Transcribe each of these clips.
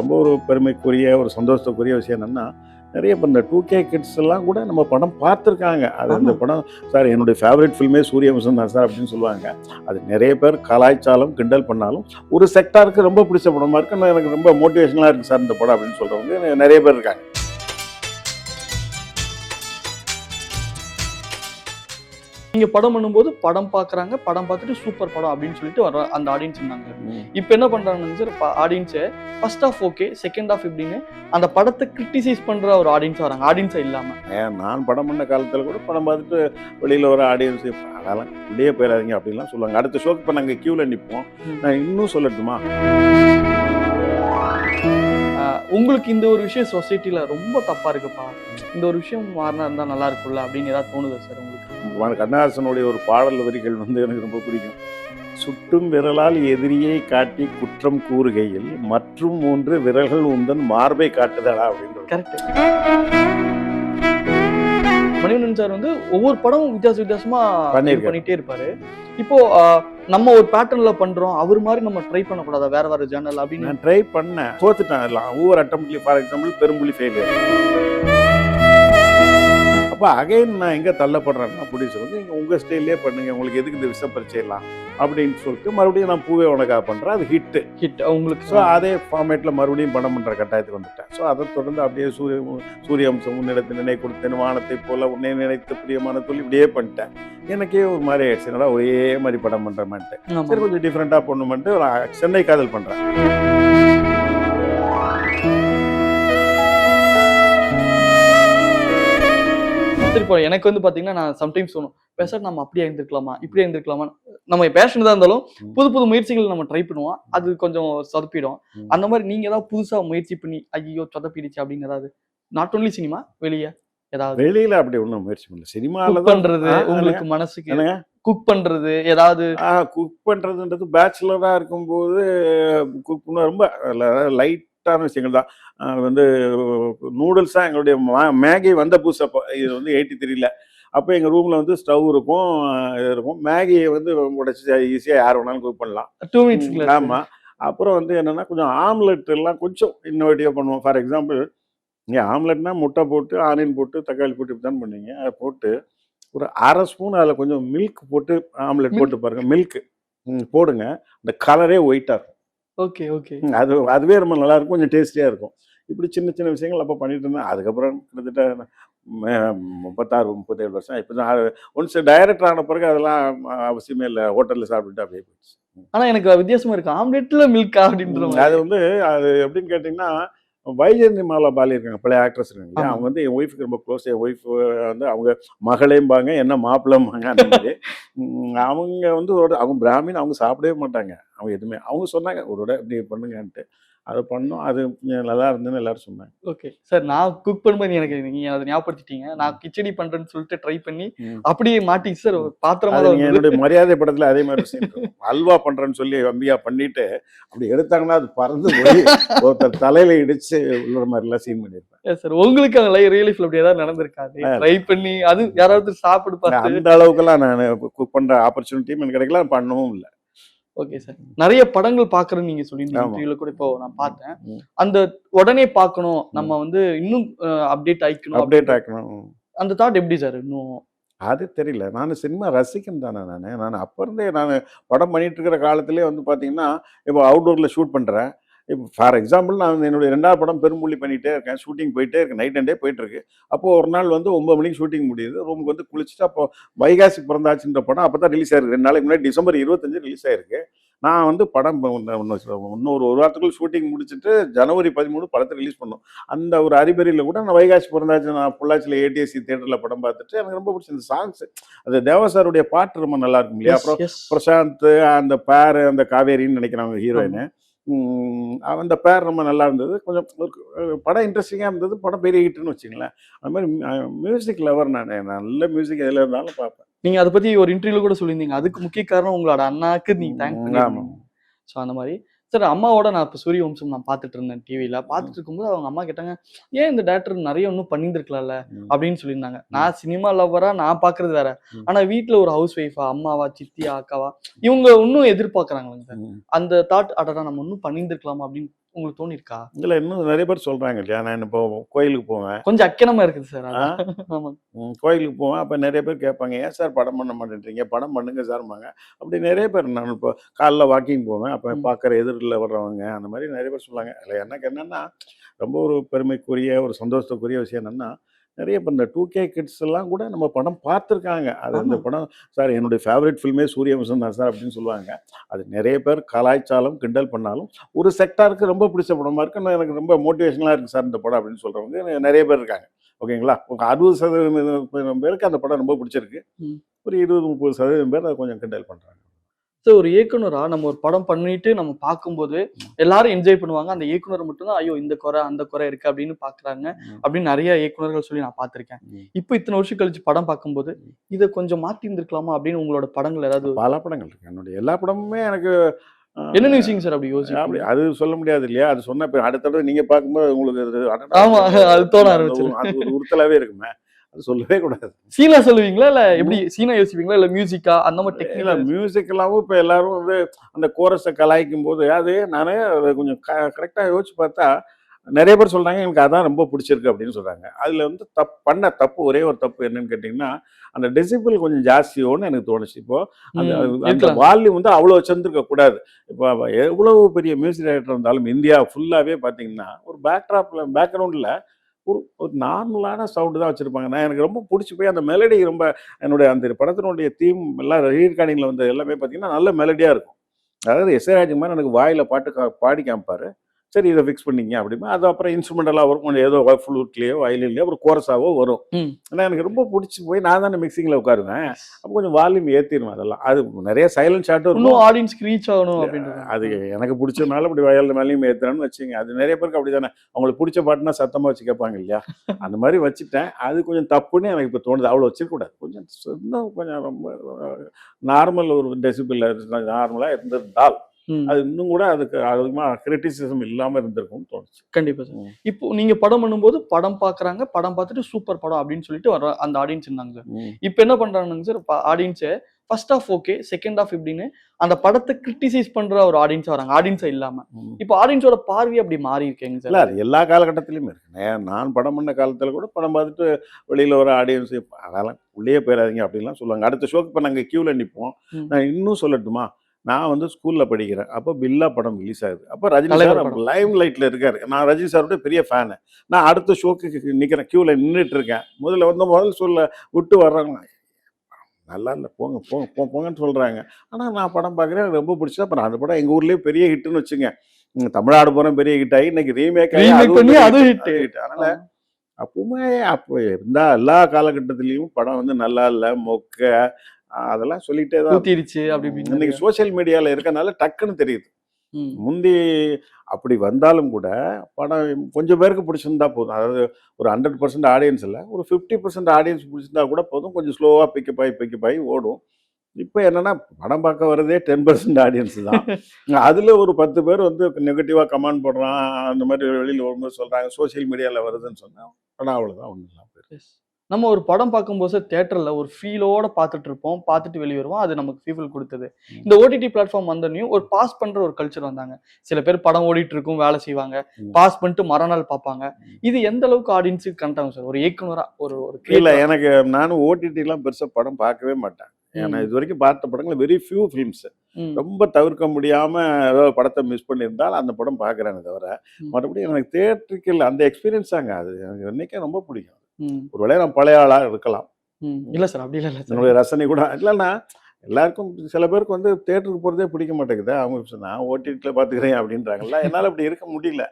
ரொம்ப ஒரு பெருமைக்குரிய ஒரு சந்தோஷத்துக்குரிய விஷயம் என்னென்னா நிறைய இப்போ இந்த டூ கே கிட்ஸ் எல்லாம் கூட நம்ம படம் பார்த்துருக்காங்க. அது அந்த படம் சார் என்னுடைய ஃபேவரட் ஃபில்மே சூரியவம்சம் தான் சார் அப்படின்னு சொல்லுவாங்க. அது நிறைய பேர் கலாய்ச்சாலும் கிண்டல் பண்ணாலும் ஒரு செக்டாருக்கு ரொம்ப பிடிச்ச படமா இருக்கு. நான் எனக்கு ரொம்ப மோட்டிவேஷனலாக இருக்கு சார் இந்த படம் அப்படின்னு சொல்கிறவங்க நிறைய பேர் இருக்காங்க. நீங்க படம் பண்ணும்போது படம் பாக்குறாங்க படம் பார்த்துட்டு சூப்பர் படம் அப்படின்னு சொல்லிட்டு வர அந்த ஆடியன்ஸ் இருந்தாங்க. இப்போ என்ன பண்றாங்க சார் ஆடியன்ஸை first half okay second half இப்படின்னு அந்த படத்தை கிரிட்டிசைஸ் பண்ற ஒரு ஆடியன்ஸ் வராங்க. ஆடியன்ஸா இல்லாம. ஏன் நான் படம் பண்ண காலத்தில் கூட படம் பார்த்துட்டு வெளியில் வர ஆடியன்ஸ் அதெல்லாம் உள்ளே போயிடாதீங்க அப்படின்லாம் சொல்லுவாங்க. அடுத்த ஷோக்கு இப்போ நாங்கள் க்யூவில் நிற்போம். நான் இன்னும் சொல்லட்டுமா? உங்களுக்கு இந்த ஒரு விஷயம் சொசைட்டில ரொம்ப தப்பா இருக்குப்பா. இந்த ஒரு விஷயம் மாறினா இருந்தா நல்லா இருக்கும்ல அப்படின்னு ஏதாவது தோணுதா சார் கண்ணதாசனுடைய ஒரு பாடல் வரிகள் வந்து எனக்கு ரொம்ப பிடிக்கும். சுட்டும் விரலால் எதிரியை காட்டி குற்றம் கூறுகையில் மற்றும் மூன்று விரல்கள் உந்தன் மார்பை காட்டுதடா அப்படின்றது கரெக்ட் மணிவண்ணன் சார் வந்து ஒவ்வொரு படமும் வித்தியாச வித்தியாசமா. பண்ணிட்டே இருப்பாரு. இப்போ நம்ம ஒரு பேட்டர்ன்ல பண்றோம் அவர் மாதிரி நம்ம ட்ரை பண்ணக்கூடாதா? வேற வேற ஜேர்னல் அப்படின்னு. நான் ட்ரை பண்ணேன். தோத்துட்டேன் எல்லாம் ஒவ்வொரு அட்டம்ப்ட்லேயும் ஃபார் எக்ஸாம்பிள் பெரும்புலி ஃபெயிலியர் அப்போ அகைன் நான் எங்கே தள்ளப்படுறேன்னா ப்ரொடியூசர் வந்து நீங்கள் உங்கள் ஸ்டைல்லே பண்ணுங்க உங்களுக்கு எதுக்கு இந்த விஷம் பரிச்சையெல்லாம் அப்படின்னு சொல்லிட்டு மறுபடியும் நான் பூவே உனக்கா பண்ணுறேன் அது ஹிட்டு ஹிட் உங்களுக்கு ஸோ அதே ஃபார்மேட்டில் மறுபடியும் படம் பண்ணுற கட்டாயத்துக்கு வந்துட்டேன். ஸோ அதை தொடர்ந்து அப்படியே சூரிய சூரியவம்சம் உன்னிடத்து நினை கொடுத்தேன் வானத்தை போல உன்னை நினைத்து பிரியமான சொல்லி இப்படியே பண்ணிட்டேன். எனக்கே ஒரு மாதிரி ஆயிடுச்சு. என்னடா ஒரே மாதிரி படம் பண்ணுற மாட்டேன். சரி கொஞ்சம் டிஃப்ரெண்ட்டாக பண்ணுமென்ட்டு ஒரு சென்னை காதல் பண்ணுறேன் சரி இப்போ எனக்கு வந்து பாத்தீங்கன்னா நான் சம்டைம்ஸ் தோணும் பேசாட்டு நம்ம அப்படியே இருந்திருக்கலாமா? இப்படியே இருந்திருக்கலாமா? நம்ம பேஷன் தான் இருந்தாலும். புது புது முயற்சிகள் நம்ம ட்ரை பண்ணுவோம். அது கொஞ்சம் சொதப்பிடும். அந்த மாதிரி நீங்க ஏதாவது புதுசா முயற்சி பண்ணி ஐயோ சொதப்பிடுச்சு அப்படின்னு ஏதாவது நாட் ஒன்லி சினிமா வெளியே ஏதாவது? வெளியில் அப்படி ஒன்றும் முயற்சி பண்ணல. சினிமாவில் பண்றது உங்களுக்கு மனசுக்கு குக் பண்றது ஏதாவது? குக் பண்ணுறதுன்றது பேச்சுலராக இருக்கும்போது குக் ரொம்ப லைட்டான விஷயங்கள் தான். வந்து நூடுல்ஸ் தான் எங்களுடைய மேகி வந்த புதுசப்போ இது வந்து எயிட்டி த்ரீல. அப்போ எங்கள் ரூமில் வந்து ஸ்டவ் இருக்கும் இது இருக்கும். மேகியை வந்து உடச்சி ஈஸியாக யார் வேணாலும் குக் பண்ணலாம். டூ மினிட்ஸ் ஆமாம் அப்புறம் வந்து என்னென்னா கொஞ்சம் ஆம்லெட் எல்லாம் கொஞ்சம் இன்னோவேட்டிவாக பண்ணுவோம். ஃபார் எக்ஸாம்பிள் நீங்கள் ஆம்லெட்னா முட்டை போட்டு ஆனியன் போட்டு தக்காளி போட்டு இப்படி தான் பண்ணுவீங்க அதை போட்டு ஒரு அரை ஸ்பூன் அதில் கொஞ்சம் மில்க் போட்டு ஆம்லெட்? போட்டு பாருங்க. மில்க் போடுங்க. அந்த கலரே ஒயிட்டாக இருக்கும். Okay okay. அது அதுவே ரொம்ப நல்லா இருக்கும் கொஞ்சம் டேஸ்டியாக இருக்கும். இப்படி சின்ன சின்ன விஷயங்கள் அப்போ பண்ணிட்டு இருந்தேன். அதுக்கப்புறம் கிட்டத்தட்ட முப்பத்தாறு முப்பத்தேழு வருஷம். இப்போ தான் ஒன்ஸ் டைரக்டர் ஆன பிறகு அதெல்லாம் அவசியமே இல்லை. ஹோட்டலில் சாப்பிட்டுட்டு அப்படியே போயிடுச்சு. ஆனா எனக்கு வித்தியாசமா இருக்கு. ஆம்லெட்ல மில்கா அப்படின்ற. அது வந்து அது எப்படின்னு கேட்டிங்கன்னா வைஜெயந்தி மாலா பாலி இருக்காங்க பழைய ஆக்ட்ரஸ் இருக்காங்க. அவங்க வந்து என் ஒய்ஃபுக்கு ரொம்ப க்ளோஸ் என் ஒய்ஃப் வந்து அவங்க மகளேம்பாங்க என்ன மாப்பிள்ளம்பாங்க அந்த மாதிரி. அவங்க வந்து ஒரு அவங்க பிராமின் அவங்க சாப்பிடவே மாட்டாங்க. அவங்க எதுவுமே அவங்க சொன்னாங்க ஒரு இப்படி பண்ணுங்கன்ட்டு. அதை பண்ணோம் அது நல்லா இருந்துன்னு எல்லாரும் சொன்னாங்க ஓகே சார் நான் குக் பண்ணும்போது எனக்கு நீங்க அதை ஞாபகப்படுத்திட்டீங்க நான் கிச்சடி பண்றேன்னு சொல்லிட்டு ட்ரை பண்ணி. அப்படியே மாட்டி சார் பாத்திரமா. என்னுடைய மரியாதை படத்துல அதே மாதிரி இருக்கும். அல்வா பண்றேன்னு சொல்லி அம்பியா பண்ணிட்டு அப்படி எடுத்தாங்கன்னா அது பறந்து போய் ஒருத்தர் தலையில இடிச்சு உள்ள மாதிரி எல்லாம் சீன் பண்ணியிருப்பேன் Yes sir. உங்களுக்கு அந்த ரியல் லைஃப்ல அப்படி ஏதாவது நடந்திருக்காது. ட்ரை பண்ணி அது யாராவது சாப்பிடு பார்த்து அந்த அளவுக்குலாம் நான் குக் பண்ற ஆப்பர்ச்சுனிட்டியும் எனக்கு கிடைக்கல பண்ணவும் இல்லை ஓகே சார் நிறைய படங்கள் பாக்குறேன்னு நீங்க சொல்லியிருந்தீங்க. கூட இப்போ நான் பார்த்தேன். அந்த உடனே பார்க்கணும். நம்ம வந்து இன்னும் அப்டேட் ஆயிக்கணும் அப்டேட் ஆக்கணும் அந்த தாட் எப்படி சார் இன்னும்? அது தெரியல. நான் சினிமா ரசிகன் தானே நான். நான் அப்போ இருந்தே நான் படம் பண்ணிட்டு இருக்கிற காலத்திலே வந்து பார்த்தீங்கன்னா இப்போ அவுட்டோரில் ஷூட் பண்ணுறேன் இப்போ ஃபார் எக்ஸாம்பிள் நான் என்னுடைய ரெண்டாவது படம் பெரும்புள்ளி பண்ணிகிட்டே இருக்கேன். ஷூட்டிங் போயிட்டே இருக்கேன் நைட் அண்ட் டே போயிட்டு இருக்கு. அப்போது ஒரு நாள் வந்து ஒன்பது மணிக்கு ஷூட்டிங் முடியுது. ரூமுக்கு வந்து குளிச்சுட்டு அப்போ வைகாசி பிறந்தாச்சுன்ற படம் அப்போ தான் ரிலீஸ் ஆயிருக்கு. ரெண்டு நாளைக்கு முன்னாடி டிசம்பர் இருபத்தஞ்சு ரிலீஸ் ஆயிருக்கு. நான் வந்து படம் இன்னொரு ஒரு வாரத்துக்குள்ள ஷூட்டிங் முடிச்சுட்டு ஜனவரி பதிமூணு படத்தை ரிலீஸ் பண்ணோம். அந்த ஒரு அறிபறியில் கூட நான் வைகாசி பிறந்தாச்சு. நான் பொள்ளாச்சியில் ஏடிஎஸ்சி தேட்டரில் படம் பார்த்துட்டு எனக்கு ரொம்ப பிடிச்ச சாங்ஸ் அது தேவசாருடைய பாட்டு ரொம்ப நல்லா இருக்கும் இல்லையா? அப்புறம். பிரசாந்த் அந்த பேர் அந்த காவேரின்னு நினைக்கிறாங்க ஹீரோயின் அந்த பேர் ரொம்ப நல்லா இருந்தது. கொஞ்சம் படம் இன்ட்ரெஸ்டிங்காக இருந்தது. படம் பெரிய ஹிட்னு வச்சுங்களேன் அது மாதிரி மியூசிக் லவர் நான் நல்ல மியூசிக் எதில் இருந்தாலும் பார்ப்பேன். நீங்க அதை பத்தி ஒரு இன்டர்வியூல கூட சொல்லியிருந்தீங்க. அதுக்கு முக்கிய காரணம் உங்களோட அண்ணாக்கு நீங்க தேங்க் ம், ஆமா. பண்ணி ஸோ அந்த மாதிரி. சார் அம்மாவோட நான் இப்போ சூரிய வம்சம் நான் பார்த்துட்டு இருந்தேன் டிவியில் பார்த்துட்டு இருக்கும்போது அவங்க அம்மா கேட்டாங்க ஏன் இந்த டேரக்டர் நிறைய இன்னும் பண்ணியிருந்துருக்கலாம்ல? ம். அப்படின்னு சொல்லியிருந்தாங்க. நான் சினிமா லவ்வரா நான் பார்க்கறது வேற. ம். ஆனா வீட்ல ஒரு ஹவுஸ் ஒய்ஃபா அம்மாவா சித்தியா அக்காவா இவங்க இன்னும் எதிர்பார்க்கறாங்க சார். அந்த தாட் அடடா நம்ம இன்னும் பண்ணியிருந்துருக்கலாமா? அப்படின்னு உங்களுக்கு தோணி இருக்கா இன்னும் நிறைய பேர் சொல்றாங்க இல்லையா? நான் இப்போ கோயிலுக்கு போவேன். கொஞ்சம் அக்கனமா இருக்குது சார் ஆ? ஆமா. ம், கோயிலுக்கு போவேன். அப்போ நிறைய பேர் கேட்பாங்க ஏன் சார் படம் பண்ண மாட்டேன்றீங்க? படம் பண்ணுங்க சார்மாங்க அப்படி நிறைய பேர் நான் இப்போ காலைல வாக்கிங் போவேன். அப்போ. பார்க்குற எதிரில் வர்றவங்க அந்த மாதிரி நிறைய பேர் சொல்லுவாங்க அதில் எனக்கு என்னென்னா ரொம்ப ஒரு பெருமைக்குரிய ஒரு சந்தோஷத்துக்குரிய விஷயம் என்னென்னா நிறைய இப்போ இந்த டூ கே கிட்ஸ் எல்லாம் கூட நம்ம படம் பார்த்துருக்காங்க. அது அந்த. படம் சார் என்னுடைய ஃபேவரட் ஃபில்மே சூரியவம்சம் தான் சார் அப்படின்னு சொல்லுவாங்க. அது நிறைய பேர் கலாய்ச்சாலும் கிண்டல் பண்ணாலும் ஒரு செக்டாருக்கு ரொம்ப பிடிச்ச படமா இருக்கு. இன்னும் எனக்கு ரொம்ப மோட்டிவேஷனலாக இருக்குது சார் இந்த படம் அப்படின்னு சொல்கிறவங்க நிறைய பேர் இருக்காங்க. ஓகேங்களா? ஒரு அறுபது சதவீதம் பேருக்கு அந்த படம் ரொம்ப பிடிச்சிருக்கு. ஒரு இருபது முப்பது சதவீதம் பேர் அதை கொஞ்சம் கிண்டல் பண்ணுறாங்க ஸோ ஒரு இயக்குனரா நம்ம ஒரு படம் பண்ணிட்டு நம்ம பார்க்கும்போது எல்லாரும் என்ஜாய் பண்ணுவாங்க. அந்த இயக்குனர் மட்டும்தான் ஐயோ இந்த குறை அந்த குறை இருக்கு அப்படின்னு பாக்குறாங்க அப்படின்னு நிறைய இயக்குனர்கள் சொல்லி நான் பார்த்திருக்கேன். இப்போ இத்தனை வருஷம் கழிச்சு படம் பார்க்கும்போது இதை கொஞ்சம் மாத்தி இருந்திருக்கலாமா அப்படின்னு உங்களோட படங்கள் ஏதாவது பல படங்கள் இருக்கு. என்னுடைய எல்லா படமுமே எனக்கு என்னென்ன விஷயங்க சார் அப்படி அப்படி யோசிச்சு அது சொல்ல முடியாது இல்லையா? அது சொன்ன அடுத்த தடவை நீங்க பார்க்கும்போது உங்களுக்கு ஆமா, அது தோண. ஒரு- அது ஒரு உறுத்தலாவே இருக்குமே. அது சொல்லவே கூடாது. சீனா சொல்லுவீங்களா? இல்ல எப்படி சீனா யோசிப்பீங்களா? இல்ல மியூசிக்கா அந்த மாதிரி டெக்னிக்கல் மியூசிக்கலாவும் இப்போ எல்லாரும் வந்து அந்த கோரஸை கலாய்க்கும் போது அது நானே கொஞ்சம் கரெக்டாக யோசிச்சு பார்த்தா நிறைய பேர் சொல்றாங்க எனக்கு அதான் ரொம்ப பிடிச்சிருக்கு அப்படின்னு சொல்றாங்க. அதுல வந்து தப் பண்ண தப்பு ஒரே ஒரு தப்பு என்னன்னு கேட்டிங்கன்னா அந்த டெசிபிள் கொஞ்சம் ஜாஸ்தியோன்னு எனக்கு தோணுச்சு. இப்போ அந்த வால்யூம் வந்து அவ்வளோ வச்சிருந்துருக்க கூடாது. இப்போ எவ்வளவு பெரிய மியூசிக் டைரக்டர் இருந்தாலும் இந்தியா ஃபுல்லாகவே பார்த்தீங்கன்னா ஒரு பேக்ட்ராப்ல பேக்ரவுண்டில் ஒரு ஒரு நார்மலான சவுண்டு தான் வச்சுருப்பாங்க. நான் எனக்கு ரொம்ப பிடிச்சி போய் அந்த மெலடி ரொம்ப என்னுடைய அந்த படத்தினுடைய தீம் எல்லாம் ரீகார்டிங்கில் வந்து எல்லாமே பார்த்தீங்கன்னா நல்ல மெலடியாக இருக்கும். அதாவது எஸ்ஏ ராஜ்குமார் எனக்கு வாயில் பாட்டு கா- பாடி காமிப்பார். சரி இதை ஃபிக்ஸ் பண்ணிங்க அப்படிமா. அது அப்புறம் இன்ஸ்ட்ருமெண்டலாக வரும். கொஞ்சம் ஏதோ ஃப்ளூட்லேயோ வயலின்லையோ அப்புறம் கோரஸாவோ வரும். ஆனால் எனக்கு ரொம்ப பிடிச்சி போய் நான் தானே மிக்சிங்கில் உட்காருவேன். அப்போ கொஞ்சம் வால்யூம் ஏற்றிடுவேன் அதெல்லாம். அது நிறைய சைலண்ட் ஷாட்டும் இருக்கும். ஆடியன்ஸ்க்கு ரீச் ஆகணும் அப்படின்றது. அது எனக்கு பிடிச்சதுனால அப்படி வயல் மேலேயும் ஏற்றுறேன்னு வச்சுங்க. அது நிறைய பேருக்கு அப்படி தானே அவங்களுக்கு பிடிச்ச பாட்டுனா சத்தமாக வச்சு கேட்பாங்க இல்லையா? அந்த மாதிரி வச்சுட்டேன். அது கொஞ்சம் தப்புன்னு எனக்கு இப்போ தோணுது. அவ்வளோ வச்சிருக்கக்கூடாது. கொஞ்சம் கொஞ்சம் ரொம்ப நார்மல் ஒரு டெசிபிள் நார்மலாக இருந்திருந்தால். அது இன்னும் கூட அதுக்கு அதிகமாக கிரிட்டிசிசம் இல்லாமல் இருந்திருக்கும்னு தோணுச்சு. கண்டிப்பா சார். இப்போ நீங்க படம் பண்ணும்போது படம் பாக்குறாங்க படம் பார்த்துட்டு சூப்பர் படம் அப்படின்னு சொல்லிட்டு வர அந்த ஆடியன்ஸ் இருந்தாங்க சார். இப்போ என்ன பண்றாங்க சார்? ஆடியன்ஸை first half okay second half இப்படின்னு அந்த படத்தை கிரிட்டிசைஸ் பண்ற ஒரு ஆடியன்ஸ் வராங்க. ஆடியன்ஸா இல்லாம. ம். இப்போ ஆடியன்ஸோட பார்வை அப்படி மாறி இருக்கேங்க சார். அது எல்லா காலகட்டத்திலையும் இருக்கு. நான் படம் பண்ண காலத்தில் கூட படம் பார்த்துட்டு வெளியில் வர ஆடியன்ஸ் அதெல்லாம் உள்ளே போயிடாதீங்க அப்படின்லாம் சொல்லுவாங்க. அடுத்த ஷோக்கு இப்போ நாங்கள் க்யூவில் நிற்போம். நான் இன்னும் சொல்லட்டுமா? நான் வந்து ஸ்கூலில் படிக்கிறேன். அப்போ பில்லா படம் ரிலீஸ் ஆகுது. அப்போ ரஜினி சார். லைம் லைட்டில் இருக்காரு. நான் ரஜினி சாரோட பெரிய ஃபேனு நான் அடுத்த ஷோக்கு நிற்கிறேன் க்யூவில் நின்றுட்டு இருக்கேன். முதல்ல வந்து முதல் சொல்ல விட்டு வர்றாங்க நல்லா இல்லை போங்க போங்க போ போங்கன்னு சொல்கிறாங்க ஆனால் நான் படம் பார்க்குறேன் எனக்கு ரொம்ப பிடிச்சா அப்புறம் அந்த படம் எங்கள் ஊர்லேயே பெரிய ஹிட்டுன்னு வச்சுங்க. தமிழ்நாடு போகிறோம் பெரிய ஹிட் ஆகி இன்னைக்கு ரீமேக் ஆகி hit. hit. hit. அதனால அப்பவுமே அப்போ இருந்தா எல்லா காலகட்டத்திலையும் படம் வந்து நல்லா இல்லை. மொக்க அதெல்லாம் சொல்லிட்டே தான் ஊத்திருச்சு அப்படி இன்னைக்கு சோஷியல் மீடியால இருக்கனால டக்குன்னு தெரியுது. முந்தி அப்படி வந்தாலும் கூட படம் கொஞ்சம் பேருக்கு பிடிச்சிருந்தா போதும். அதாவது ஒரு ஹண்ட்ரட் பர்சன்ட் ஆடியன்ஸ் இல்லை ஒரு ஃபிஃப்டி பர்சன்ட் ஆடியன்ஸ் பிடிச்சிருந்தா கூட போதும். கொஞ்சம் ஸ்லோவாக பிக்கப் ஆகி பிக்கப் ஆகி ஓடும். இப்போ என்னன்னா படம் பார்க்க வரதே டென் பர்சன்ட் ஆடியன்ஸ் தான். அதில் ஒரு பத்து பேர் வந்து நெகட்டிவாக கமெண்ட் போடுறான். அந்த மாதிரி வெளியில் வரும்போது சொல்கிறாங்க சோஷியல் மீடியாவில் வருதுன்னு சொன்னால் படம் அவ்வளோதான் ஒன்றும் Yes. நம்ம ஒரு படம் பார்க்கும்போது தியேட்டர்ல ஒரு ஃபீலோட பார்த்துட்டு இருப்போம் பார்த்துட்டு வெளியே வருவோம் அது நமக்கு ஃபீல் கொடுத்தது. இந்த ஓடிடி பிளாட்ஃபார்ம் வந்தனையும் ஒரு பாஸ் பண்ற ஒரு கல்ச்சர் வந்தாங்க சில பேர் படம் ஓடிட்டு இருக்கும் வேலை செய்வாங்க. பாஸ் பண்ணிட்டு மறுநாள் பார்ப்பாங்க. இது எந்த அளவுக்கு ஆடியன்ஸுக்கு கண்டாங்க சார் ஒரு இயக்குனரா ஒரு ஒரு இல்லை? எனக்கு நானும் ஓடிடிலாம் பெருசாக படம் பார்க்கவே மாட்டேன் ஏன்னா. இது வரைக்கும் பார்த்த படங்கள் வெரி ஃபியூ ஃபிலிம்ஸ். ரொம்ப தவிர்க்க முடியாம ஏதோ படத்தை மிஸ் பண்ணியிருந்தால் அந்த படம் பார்க்குறேனே தவிர. மறுபடியும் எனக்கு தேட்டரிக்கல் அந்த எக்ஸ்பீரியன்ஸ் தாங்க அது எனக்கு இன்னைக்கே ரொம்ப பிடிக்கும். ஒருவேளை நான் பழைய ஆளாக இருக்கலாம். இல்ல சார் அப்படி இல்ல சார். என்னுடைய ரசனை கூட இல்லைன்னா எல்லாருக்கும் சில பேருக்கு வந்து தேட்டருக்கு போகிறதே பிடிக்க மாட்டேங்குது. அவங்க நான் ஓடிடியில் பார்த்துக்கிறேன் அப்படின்றாங்கல்ல. என்னால் அப்படி இருக்க முடியல.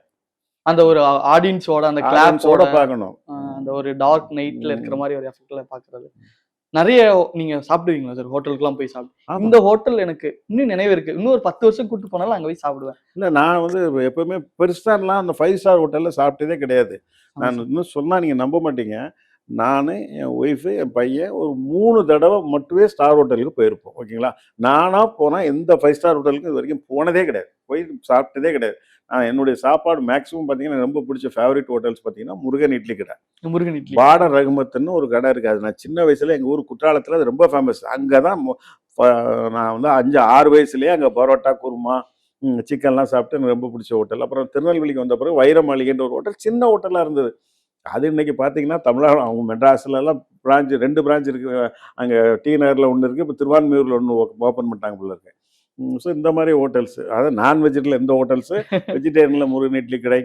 அந்த ஒரு ஆடியன்ஸோட அந்த கிளாப்ஸோட பார்க்கணும். அந்த ஒரு டார்க் நைட்ல இருக்கிற. மாதிரி ஒரு எஃபெக்ட்ல பாக்குறது. நிறைய நீங்க சாப்பிடுவீங்களா சார்? ஹோட்டலுக்குலாம் போய் சாப்பிடு. இந்த ஹோட்டல் எனக்கு இன்னும் நினைவு இருக்கு. இன்னும் ஒரு பத்து வருஷம் கூட்டு போனாலும் அங்க போய் சாப்பிடுவேன். இல்லை நான் வந்து எப்பவுமே பெருசாலாம் அந்த ஃபைவ் ஸ்டார் ஹோட்டலில் சாப்பிட்டதே கிடையாது. நான் இன்னும் சொன்னால் நீங்கள் நம்ப மாட்டீங்க. நான் என் ஒய்ஃபு என் பையன் ஒரு மூணு தடவை மட்டுமே ஸ்டார் ஹோட்டலுக்கு போயிருப்போம். ஓகேங்களா? நானாக போனால் எந்த ஃபைவ் ஸ்டார் ஹோட்டலுக்கும் இது வரைக்கும் போனதே கிடையாது. போய் சாப்பிட்டதே கிடையாது. என்னுடைய சாப்பாடு மேக்ஸிமம் பார்த்தீங்கன்னா எனக்கு ரொம்ப பிடிச்ச ஃபேவரட் ஹோட்டல்ஸ் பார்த்தீங்கன்னா முருகன் இட்லி கடை. முருகன் இட்லி. பாடர் ரகுமத்துன்னு ஒரு கடை இருக்குது அது நான் சின்ன வயசுல எங்கள் ஊர் குற்றாலத்தில் அது ரொம்ப ஃபேமஸ் அங்கே தான் நான் வந்து அஞ்சு ஆறு வயசுலேயே அங்கே பரோட்டா குருமா சிக்கன்லாம் சாப்பிட்டு எனக்கு ரொம்ப பிடிச்ச ஹோட்டல் அப்புறம் திருநெல்வேலிக்கு வந்த பிறகு வைர மாளிகைன்ற ஒரு ஹோட்டல் சின்ன ஹோட்டலாக இருந்தது. அது இன்னைக்கு பார்த்தீங்கன்னா தமிழ்நாடு அவங்க மெட்ராஸ்லலாம் பிரான்ச் ரெண்டு பிரான்ச் இருக்கு. அங்கே டி நகரில் ஒன்று இருக்குது இப்போ திருவான்மியூரில் ஒன்று ஓப்பன் பண்ணிட்டாங்க போல இருக்கு. ஸோ இந்த மாதிரி ஹோட்டல்ஸ் அதாவது நான் வெஜிடேரியல் எந்த ஹோட்டல்ஸு வெஜிடேரியனில் முருகன் இட்லி கடை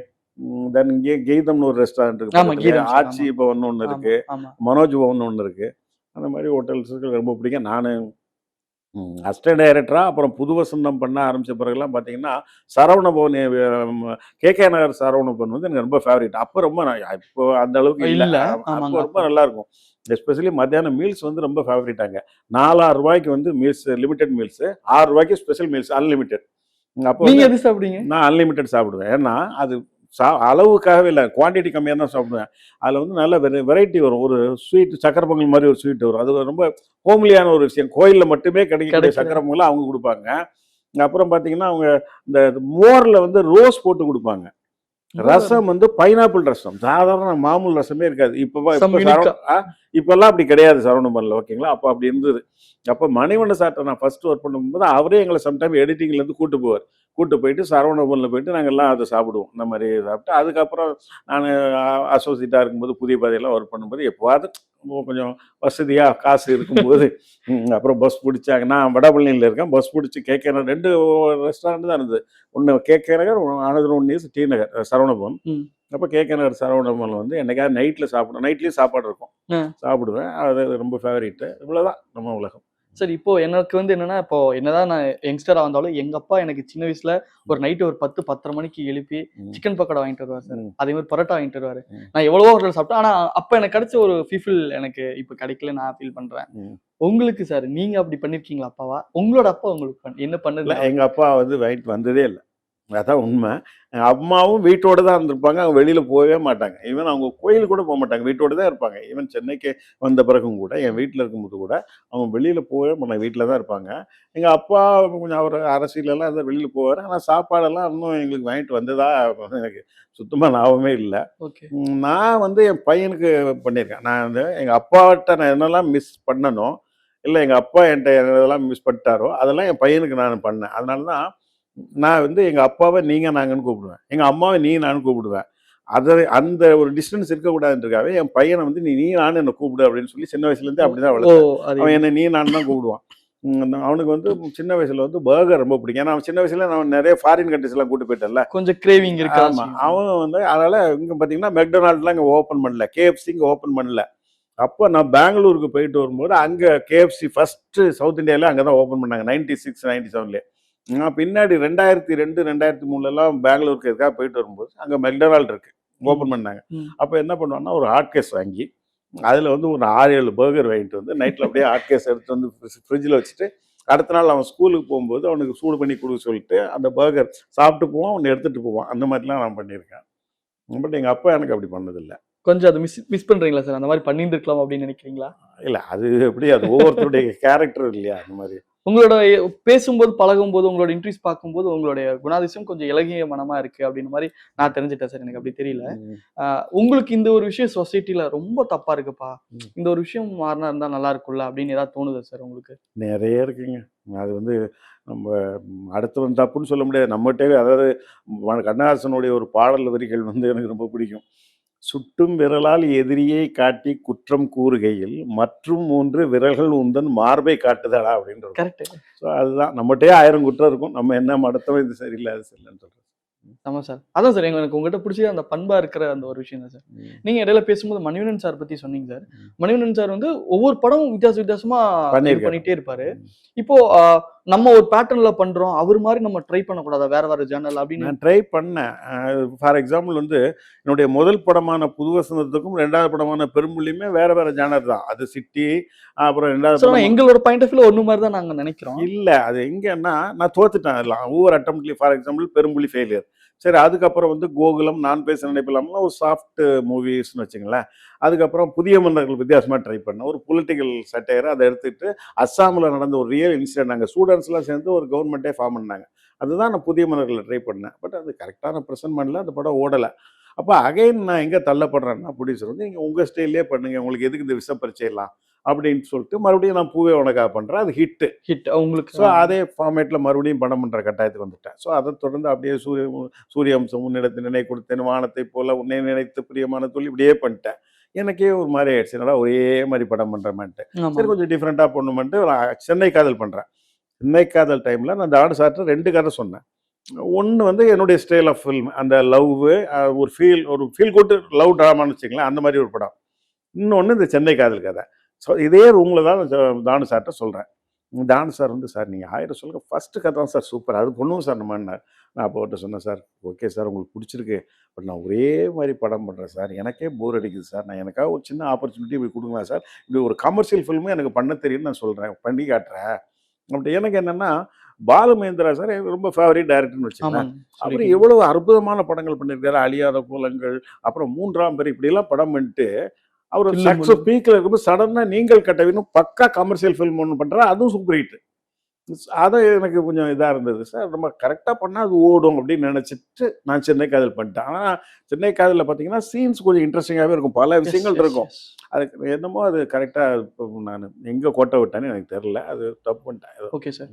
தென் இங்கே கெய்தம்னு ஒரு ரெஸ்டாரண்ட் இருக்கு. ஆட்சி பவன் ஒன்று இருக்கு. மனோஜ் பவன் ஒன்று இருக்கு. அந்த மாதிரி ஹோட்டல்ஸுக்கு ரொம்ப பிடிக்கும். நான் அசிஸ்டன்ட் டைரக்டராக அப்புறம் புது வசந்தம் பண்ண ஆரம்பித்த பிறகுலாம் பார்த்தீங்கன்னா சரவண பவன் கே. கே. நகர் சரவண பவன் வந்து எனக்கு ரொம்ப ஃபேவரட் அப்போ ரொம்ப இப்போ அந்த அளவுக்கு இல்ல. அப்போ ரொம்ப நல்லா இருக்கும் எஸ்பெஷலி மத்தியானம் மீல்ஸ் வந்து ரொம்ப ஃபேவரட்டாங்க நாலாயிரம் ரூபாய்க்கு வந்து மீல்ஸ் லிமிடெட் மீல்ஸ் ஆறு ரூபாய்க்கு ஸ்பெஷல் மீல்ஸ் அன்லிமிட்டெட் அப்போ நீங்க எது சாப்பிடுங்க நான் அன்லிமிட்டெட் சாப்பிடுவேன். ஏன்னா அது சா அளவுக்காகவே இல்லை. குவான்டிட்டி கம்மியாக தான் சாப்பிடுவேன். அதில் வந்து நல்ல வெரை வெரைட்டி வரும். ஒரு ஸ்வீட் சக்கரை பொங்கல் மாதிரி ஒரு ஸ்வீட் வரும். அது ரொம்ப ஹோம்லியான ஒரு விஷயம். கோயிலில் மட்டுமே கிடைக்கக்கூடிய சக்கரை பொங்கல் அவங்க கொடுப்பாங்க. அப்புறம் பார்த்தீங்கன்னா அவங்க இந்த மோரில் வந்து ரோஸ் போட்டு கொடுப்பாங்க. ரசம் வந்து பைனாப்பிள் ரசம். சாதாரண மாமூல் ரசமே இருக்காது. இப்போ இப்பெல்லாம் அப்படி கிடையாது சரவணபவனில் ஓகேங்களா? அப்போ அப்படி இருந்தது. அப்போ மணிவண்ண சார்ட்ட நான் ஃபர்ஸ்ட் ஒர்க் பண்ணும்போது அவரே எங்களை சம்டைம் எடிட்டிங்லேருந்து கூட்டு போவார். கூட்டு போயிட்டு சரவணபவனில் போயிட்டு நாங்கள் எல்லாம் அதை சாப்பிடுவோம். இந்த மாதிரி சாப்பிட்டு அதுக்கப்புறம் நான் அசோசியேட்டாக இருக்கும்போது புதிய பாதையெல்லாம் ஒர்க் பண்ணும்போது எப்போவாது கொஞ்சம் வசதியாக காசு இருக்கும்போது அப்புறம் பஸ் பிடிச்சாங்க. நான் வடபழனியில் இருக்கேன். பஸ் பிடிச்சி கேகே நகர் ரெண்டு ரெஸ்டாரண்ட் தான் இருந்தது. ஒன்று KK Nagar another one is T Nagar Saravana Bhavan. அப்போ கேகே நகர் சரவணபவனில் வந்து என்னைக்காவது நைட்டில் சாப்பிடுவேன் நைட்லேயும் சாப்பாடு இருக்கும். சாப்பிடுவேன். அது ரொம்ப ஃபேவரேட்டு இவ்வளோதான் நம்ம உலகம். சரி இப்போ எனக்கு வந்து என்னன்னா இப்போ என்னதான் நான் யங்ஸ்டரா வந்தாலும் எங்க அப்பா எனக்கு சின்ன வயசுல ஒரு நைட்டு ஒரு பத்து பத்தரை மணிக்கு எழுப்பி. சிக்கன் பக்கோடா வாங்கிட்டு வருவார் சார். அதே மாதிரி பரோட்டா வாங்கிட்டு வருவாரு. நான் எவ்வளவோ ஹோட்டல் சாப்பிட்டேன் ஆனா அப்ப எனக்கு கிடைச்ச ஒரு ஃபீல் எனக்கு இப்ப கிடைக்கல நான் ஃபீல் பண்றேன். உங்களுக்கு சார் நீங்க அப்படி பண்ணிருக்கீங்களா அப்பாவா உங்களோட அப்பா உங்களுக்கு என்ன இல்லை பண்ணது எங்கள் அப்பா வந்து வாங்கிட்டு வந்ததே இல்லை அதான் உண்மை. எங்கள் அம்மாவும் வீட்டோட தான் இருந்திருப்பாங்க. அவங்க வெளியில் போகவே மாட்டாங்க. ஈவன் அவங்க கோயில் கூட போக மாட்டாங்க. வீட்டோட தான் இருப்பாங்க. ஈவன் சென்னைக்கு வந்த பிறகும் கூட என் வீட்டில் இருக்கும்போது கூட அவங்க வெளியில் போகவே மாட்டாங்க. வீட்டில் தான் இருப்பாங்க. எங்கள் அப்பா கொஞ்சம் அவர் அரசியலெல்லாம் எதாவது வெளியில் போவார். ஆனால் சாப்பாடெல்லாம் இன்னும் எங்களுக்கு வாங்கிட்டு வந்ததா எனக்கு சுத்தமாக ஞாபகமே இல்லை. ஓகே. நான் வந்து என் பையனுக்கு பண்ணியிருக்கேன். நான் வந்து எங்கள் அப்பாட்ட நான் என்னெல்லாம் மிஸ் பண்ணனோ இல்லை எங்கள் அப்பா என்கிட்ட என்னதெல்லாம் மிஸ் பண்ணிட்டாரோ அதெல்லாம் என் பையனுக்கு நான் பண்ணேன். அதனால தான் நான் வந்து எங்கள் அப்பாவை நீங்கள் நாங்கன்னு கூப்பிடுவேன். எங்கள் அம்மாவை நீ நான் கூப்பிடுவேன். அதை அந்த ஒரு டிஸ்டன்ஸ் இருக்கக்கூடாதுன்றக்காகவே என் பையனை வந்து நீ நீ நான் என்னை கூப்பிடு அப்படின்னு சொல்லி சின்ன வயசுலேருந்தே அப்படி தான் வளர்த்தேன். அவன் என்னை நீ நான் தான் கூப்பிடுவான். அவனுக்கு வந்து சின்ன வயசுல வந்து பர்கர் ரொம்ப பிடிக்கும். ஏன்னா அவன் சின்ன வயசுல நான் நிறைய ஃபாரின் கண்ட்ரிஸ் எல்லாம் கூட்டு போயிட்டேன்ல. கொஞ்சம் கிரேவிங் இருக்கா? ஆமா. அவன் வந்து அதனால இங்க பாத்தீங்கன்னா மெக்டொனால்ட்லாம் இங்க ஓபன் பண்ணல. கேஎஃப்சி இங்க ஓபன் பண்ணல. அப்போ நான் பெங்களூருக்கு போயிட்டு வரும்போது அங்க கேஎஃப்சி ஃபர்ஸ்ட் சவுத் இந்தியால அங்கே தான் ஓப்பன் பண்ணாங்க. நைன்டி சிக்ஸ் நைன்டி செவன்லேயே நான் பின்னாடி ரெண்டாயிரத்தி ரெண்டு ரெண்டாயிரத்தி மூணுலலாம் பெங்களூருக்கு இருக்கா போயிட்டு வரும்போது அங்கே மெக்டொனால்ட் இருக்கு. ஓப்பன் பண்ணாங்க. அப்போ என்ன பண்ணுவான்னா ஒரு ஹாட் கேஸ் வாங்கி அதில் வந்து ஒரு ஆறு ஏழு பர்கர் வாங்கிட்டு வந்து நைட்டில் அப்படியே ஹாட் கேஸ் எடுத்து வந்து ஃப்ரிட்ஜில் வச்சுட்டு அடுத்த நாள் அவன் ஸ்கூலுக்கு போகும்போது அவனுக்கு சூடு பண்ணி கொடுக்க சொல்லிட்டு அந்த பர்கர் சாப்பிட்டு போவான் அவன் எடுத்துட்டு போவான். அந்த மாதிரிலாம் நான் பண்ணியிருக்கேன். பட் எங்கள் அப்பா எனக்கு அப்படி பண்ணதில்லை. கொஞ்சம் அது மிஸ் மிஸ் பண்றீங்களா சார் அந்த மாதிரி பண்ணியிருந்திருக்கலாம் அப்படின்னு நினைக்கிறீங்களா? இல்லை அது எப்படி அது ஒவ்வொருத்தருடைய கேரக்டர் இல்லையா அந்த மாதிரி. உங்களோட பேசும்போது பழகும்போது உங்களோட இன்ட்ரிஸ் பார்க்கும்போது உங்களுடைய குணாதிசயம் கொஞ்சம் இலகிய மனமா இருக்கு அப்படின்னு மாதிரி நான் தெரிஞ்சுட்டேன் சார். எனக்கு அப்படி தெரியல. உங்களுக்கு இந்த ஒரு விஷயம் சொசைட்டில ரொம்ப தப்பா இருக்குப்பா. இந்த ஒரு விஷயம் மாறினா இருந்தா நல்லா இருக்கும்ல அப்படின்னு ஏதாவது தோணுதா சார் உங்களுக்கு? நிறைய இருக்குங்க. அது வந்து நம்ம அடுத்தவன் தப்புன்னு சொல்ல முடியாது. நம்மகிட்டே அதாவது கண்ணதாசனுடைய ஒரு பாடல் வரிகள் வந்து எனக்கு ரொம்ப பிடிக்கும். சுட்டும் விரலால் எதிரியை காட்டி குற்றம் கூறுகையில் மற்றும் மூன்று விரல்கள் உந்தன் மார்பை காட்டுதடா அப்படின்றது கரெக்ட் ஸோ அதுதான். நம்மகிட்டயே ஆயிரம் குற்றம் இருக்கும். நம்ம என்ன அடுத்தவன் இது சரியில்லை அது சரியில்லைன்னு சொல்றோம் ஆமா சார். அதான் சார் எனக்கு உங்ககிட்ட பிடிச்சது அந்த பண்பா இருக்கிற அந்த ஒரு விஷயம் தான் சார். நீங்க இடையில பேசும்போது மணிவண்ணன் சார் பத்தி சொன்னீங்க சார். மணிவண்ணன் சார் வந்து ஒவ்வொரு படமும் வித்தியாச வித்தியாசமா இது பண்ணியிருக்காரு. பண்ணிட்டே இருப்பாரு. இப்போ ஆஹ், நம்ம ஒரு பேட்டர்ன்ல பண்றோம் அவர் மாதிரி நம்ம ட்ரை பண்ணக்கூடாதா? வேற வேற ஜேர்னல் அப்படின்னு நான் ட்ரை பண்ணேன். ஃபார் எக்ஸாம்பிள் வந்து என்னுடைய முதல் படமான புது வசந்தத்துக்கும் ரெண்டாவது படமான பெரும்புள்ளியுமே வேற வேற ஜானர் தான். அது சிட்டி அப்புறம் ரெண்டாவது எங்களோட பாயிண்ட் ஆஃப் வியூ ஒண்ணு மாதிரி தான் நாங்க நினைக்கிறோம். இல்ல அது எங்கன்னா நான் தோத்துட்டேன். எல்லாம் ஒவ்வொரு அட்டம்ப்ட்லி ஃபார் எக்ஸாம்பிள் பெரும்புலி ஃபெயிலியர் சரி அதுக்கப்புறம் வந்து கோகுலம் நான் பேச நினைப்பில்லாமலாம் ஒரு சாஃப்ட் மூவிஸ்னு வச்சுங்களேன் அதுக்கப்புறம் புதிய மன்னர்கள் வித்தியாசமாக ட்ரை பண்ணேன். ஒரு பொலிட்டிக்கல் சட்டையரை அதை எடுத்துட்டு அஸ்ஸாமில் நடந்த ஒரு ரியல் இன்சிடென்ட் நாங்கள் ஸ்டூடெண்ட்ஸ்லாம் சேர்ந்து ஒரு கவர்மெண்ட்டே ஃபார்ம் பண்ணாங்க. அதுதான் நான் புதிய மன்னர்களை ட்ரை பண்ணேன். பட் அது கரெக்டான ப்ரெசென்ட் பண்ணல அந்த படம் ஓடலை. அப்போ அகைன் நான் எங்கே தள்ளப்படுறேன்னா ப்ரொடியூசர் வந்து நீங்கள் உங்கள் ஸ்டைல்லே பண்ணுங்கள் உங்களுக்கு எதுக்கு இந்த விஷ பரிச்சைலாம் அப்படின்னு சொல்லிட்டு மறுபடியும் நான் பூவே உனக்கா பண்ணுறேன் அது ஹிட்டு ஹிட் உங்களுக்கு ஸோ அதே ஃபார்மேட்டில் மறுபடியும் படம் பண்ணுற கட்டாயத்துக்கு வந்துட்டேன். ஸோ அதை தொடர்ந்து அப்படியே சூரிய சூரியவம்சம் உன்னிடத்து நினை கொடுத்தேன். வானத்தை போல உன்னை நினைத்து பிரியமான சொல்லி இப்படியே பண்ணிட்டேன். எனக்கே ஒரு மாதிரி ஆயிடுச்சு. என்னடா ஒரே மாதிரி படம் பண்ணுறேன்ட்டு ஆமா. சரி கொஞ்சம் டிஃப்ரெண்ட்டாக பண்ணுமென்ட்டு சென்னை காதல் பண்ணுறேன் சென்னை காதல் டைமில் நான் தாடு சார்ட்டு ரெண்டு கதை சொன்னேன். ஒன்று வந்து என்னுடைய ஸ்டைல் ஆஃப் ஃபில்ம் அந்த லவ் ஒரு ஃபீல் ஒரு ஃபீல் குட் லவ் ட்ராமான்னு வச்சுங்களேன் அந்த மாதிரி ஒரு படம். இன்னொன்று இந்த சென்னை காதல் கதை. ஸோ இதே ரூமில் தான் நான் தானு சார்கிட்ட சொல்கிறேன் தானு சார் வந்து சார் நீங்கள் ஆயிரம் சொல்லுங்க. ஃபஸ்ட்டு கதை தான் சார் சூப்பர் அது பண்ணுவோம் சார் நம்ம நான் அப்போ அவர்கிட்ட சொன்னேன் சார் ஓகே சார் உங்களுக்கு பிடிச்சிருக்கு. பட் நான் ஒரே மாதிரி படம் பண்ணுறேன் சார். எனக்கே போர் அடிக்குது சார். நான் எனக்காக ஒரு சின்ன ஆப்பர்ச்சுனிட்டி இப்படி கொடுங்களா சார்? இப்படி ஒரு கமர்ஷியல் ஃபில்மும் எனக்கு பண்ண தெரியும்னு நான் சொல்கிறேன் பண்ணி காட்டுறேன். அப்படி எனக்கு என்னென்னா பாலுமேந்திரா சார் எனக்கு ரொம்ப ஃபேவரட் டைரக்டர்னு வச்சுக்கோங்க அப்புறம். எவ்வளவு அற்புதமான படங்கள் பண்ணியிருக்காரு. அழியாத கோலங்கள் அப்புறம் மூன்றாம் பேர் இப்படியெல்லாம் படம் பண்ணிட்டு அவர் சக்ஸஸ். பீக்கில் இருக்கும்போது சடனாக நீங்கள் கட்டவினும் பக்கா கமர்ஷியல் ஃபில்ம் ஒன்று பண்ணுறா அதுவும் சூப்பர் ஹிட் அதை எனக்கு கொஞ்சம் இதாக இருந்தது. சார் நம்ம கரெக்டாக பண்ணால் அது ஓடும் அப்படின்னு நினச்சிட்டு நான் சென்னை காதல் பண்ணிட்டேன். ஆனால் சென்னை காதலில் பார்த்தீங்கன்னா சீன்ஸ் கொஞ்சம் இன்ட்ரெஸ்டிங்காகவே இருக்கும். பல விஷயங்கள் இருக்கும். அதுக்கு என்னமோ அது கரெக்டாக நான் எங்கே கோட்டை விட்டேன்னு எனக்கு தெரில அது தப்பு பண்ணிட்டேன். Okay sir